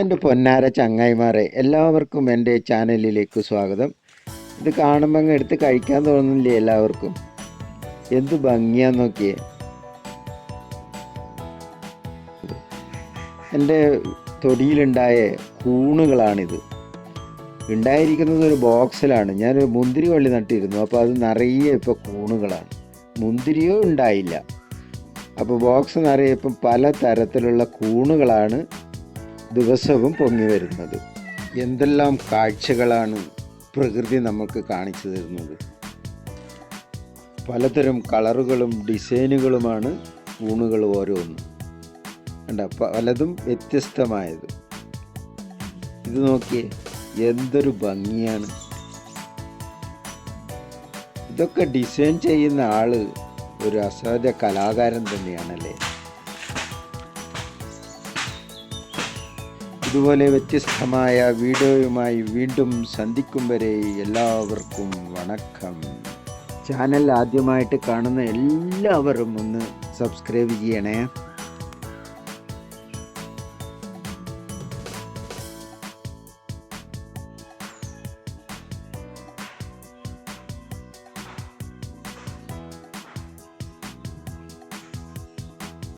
എന്റെ പൊന്നാര ചങ്ങായിമാരെ എല്ലാവർക്കും എന്റെ ചാനലിലേക്ക് സ്വാഗതം. ഇത് കാണുമ്പോൾ അങ്ങ് എടുത്ത് കഴിക്കാൻ തോന്നുന്നില്ലേ എല്ലാവർക്കും? എന്ത് ഭംഗിയാന്ന് നോക്കിയേ. എന്റെ തൊടിയിലുണ്ടായ കൂണുകളാണിത്. ഉണ്ടായിരിക്കുന്നത് ഒരു ബോക്സിലാണ്. ഞാൻ ഒരു മുന്തിരി വള്ളി നട്ടിരുന്നു. അപ്പോൾ അത് നിറയെ ഇപ്പോൾ കൂണുകളാണ്. മുന്തിരിയോ ഉണ്ടായില്ല. അപ്പോൾ ബോക്സ് നിറയെ ഇപ്പം പല തരത്തിലുള്ള കൂണുകളാണ് ദിവസവും പൊങ്ങി വരുന്നത്. എന്തെല്ലാം കാഴ്ചകളാണ് പ്രകൃതി നമുക്ക് കാണിച്ചു തരുന്നത്. പലതരം കളറുകളും ഡിസൈനുകളുമാണ് ഊണുകൾ ഓരോന്നും. അല്ല പലതും വ്യത്യസ്തമായത്. ഇത് നോക്കിയേ എന്തൊരു ഭംഗിയാണ്. ഇതൊക്കെ ഡിസൈൻ ചെയ്യുന്ന ആൾ ഒരു അസാധ്യ കലാകാരൻ തന്നെയാണല്ലേ? ഇതുപോലെ വ്യത്യസ്തമായ വീഡിയോയുമായി വീണ്ടും സന്ധിക്കും വരെ എല്ലാവർക്കും വണക്കം. ചാനൽ ആദ്യമായിട്ട് കാണുന്ന എല്ലാവരും ഒന്ന് സബ്സ്ക്രൈബ് ചെയ്യണേ.